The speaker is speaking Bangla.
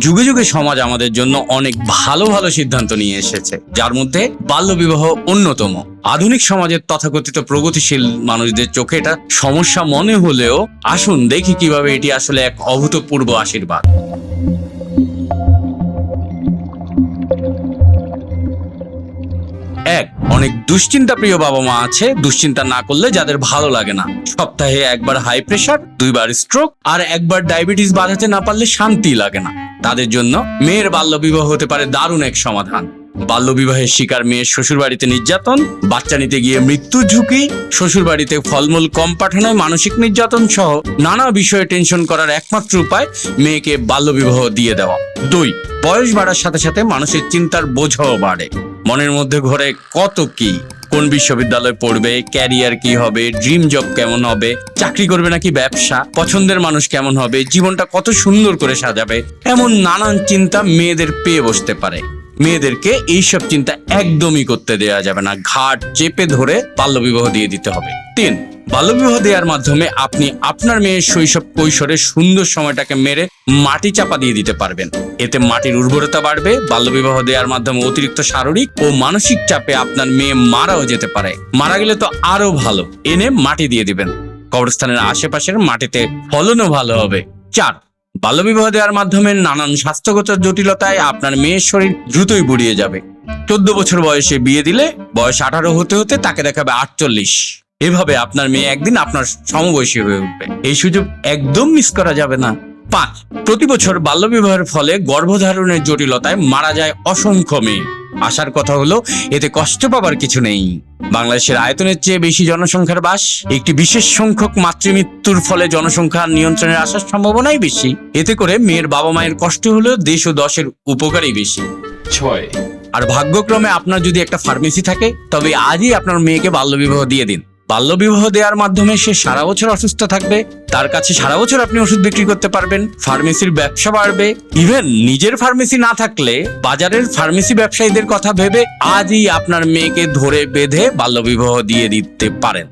যুগে যুগে সমাজ আমাদের জন্য অনেক ভালো ভালো সিদ্ধান্ত নিয়ে এসেছে, যার মধ্যে বাল্যবিবাহ অন্যতম। আধুনিক সমাজের তথাকথিত প্রগতিশীল মানুষদের চোখে এটা সমস্যা মনে হলেও আসুন দেখি কীভাবে এটি আসলে এক অভূতপূর্ব আশীর্বাদ। এক, অনেক দুশ্চিন্তা প্রিয় বাবা মা আছে, দুশ্চিন্তা না করলে যাদের ভালো লাগে না। সপ্তাহে একবার হাই প্রেশার দুইবার স্ট্রোক আর একবার ডায়াবেটিস বাঁধাতে না পারলে শান্তি লাগে না। তাদের জন্য মেয়ের বাল্যবিবাহ হতে পারে দারুণ এক সমাধান। বাল্যবিবাহের শিকার মেয়ের শ্বশুরবাড়িতে নির্যাতন, বাচ্চা নিতে গিয়ে মৃত্যুর ঝুঁকি, শ্বশুরবাড়িতে ফলমূল কম পাঠানোয় মানসিক নির্যাতন সহ নানা বিষয়ে টেনশন করার একমাত্র উপায় মেয়েকে বাল্যবিবাহ দিয়ে দেওয়া। দুই, বয়স বাড়ার সাথে সাথে মানুষের চিন্তার বোঝাও বাড়ে। মনের মধ্যে ঘরে কত কি? কোন বিশ্ববিদ্যালয়ে পড়বে? ক্যারিয়ার কি হবে? ড্রিম জব কেমন হবে? চাকরি করবে নাকি ব্যবসা? পছন্দের মানুষ কেমন হবে? জীবনটা কত সুন্দর করে সাজাবে? এমন নানান চিন্তা মেয়েদের পেয়ে বসতে পারে। মেয়েদেরকে এইসব চিন্তা একদমই করতে দেওয়া যাবে না। ঘাট চেপে ধরে বাল্যবিবাহ দিয়ে দিতে হবে। তিন, বাল্যবিবাহ দেওয়ার মাধ্যমে আপনি আপনার মেয়ের শৈশব কৈশোরের সুন্দর সময়টাকে মেরে মাটি চাপা দিয়ে দিতে পারবেন। এতে মাটির উর্বরতা বাড়বে, বাল্যবিবাহ দেওয়ার মাধ্যমে অতিরিক্ত শারীরিক ও মানসিক চাপে আপনার মেয়ে মারাও যেতে পারে। মারা গেলে তো আরও ভালো, এনে মাটি দিয়ে দিবেন। কবরস্থানের আশেপাশের মাটিতে ফলনও ভালো হবে। চার বাল্যবিবাহ দেওয়ার মাধ্যমে নানান স্বাস্থ্যগত জটিলতায় আপনার মেয়ের শরীর দ্রুতই বুড়িয়ে যাবে। চোদ্দ বছর বয়সে বিয়ে দিলে বয়স আঠারো হতে হতে তাকে দেখাবে আটচল্লিশ। এভাবে আপনার মেয়ে একদিন আপনার সমবয়সী হয়ে উঠবে। এই সুযোগ একদম মিস করা যাবে না। পাঁচ প্রতি বছর বাল্যবিবাহের ফলে গর্ভধারণের জটিলতায় মারা যায় অসংখ্য মেয়ে। আসার কথা হলো এতে কষ্ট পাবার কিছু নেই। বাংলাদেশের আয়তনের চেয়ে বেশি জনসংখ্যার বাস একটি বিশেষ সংখ্যক মাতৃমৃত্যুর ফলে জনসংখ্যা নিয়ন্ত্রণের আসার সম্ভাবনাই বেশি। এতে করে মেয়ের বাবা মায়ের কষ্ট হলেও দেশ ও দশের উপকারই বেশি। ছয়। আর ভাগ্যক্রমে আপনার যদি একটা ফার্মেসি থাকে তবে আজই আপনার মেয়েকে বাল্যবিবাহ দিয়ে দিন। বাল্যবিবাহ দেওয়ার মাধ্যমে সে সারা বছর অসুস্থ থাকবে, তার কাছে সারা বছর আপনি ওষুধ বিক্রি করতে পারবেন, ফার্মেসির ব্যবসা বাড়বে। ইভেন নিজের ফার্মেসি না থাকলে বাজারের ফার্মেসি ব্যবসায়ীদের কথা ভেবে আজই আপনার মেয়েকে ধরে বেঁধে বাল্যবিবাহ দিয়ে দিতে পারেন।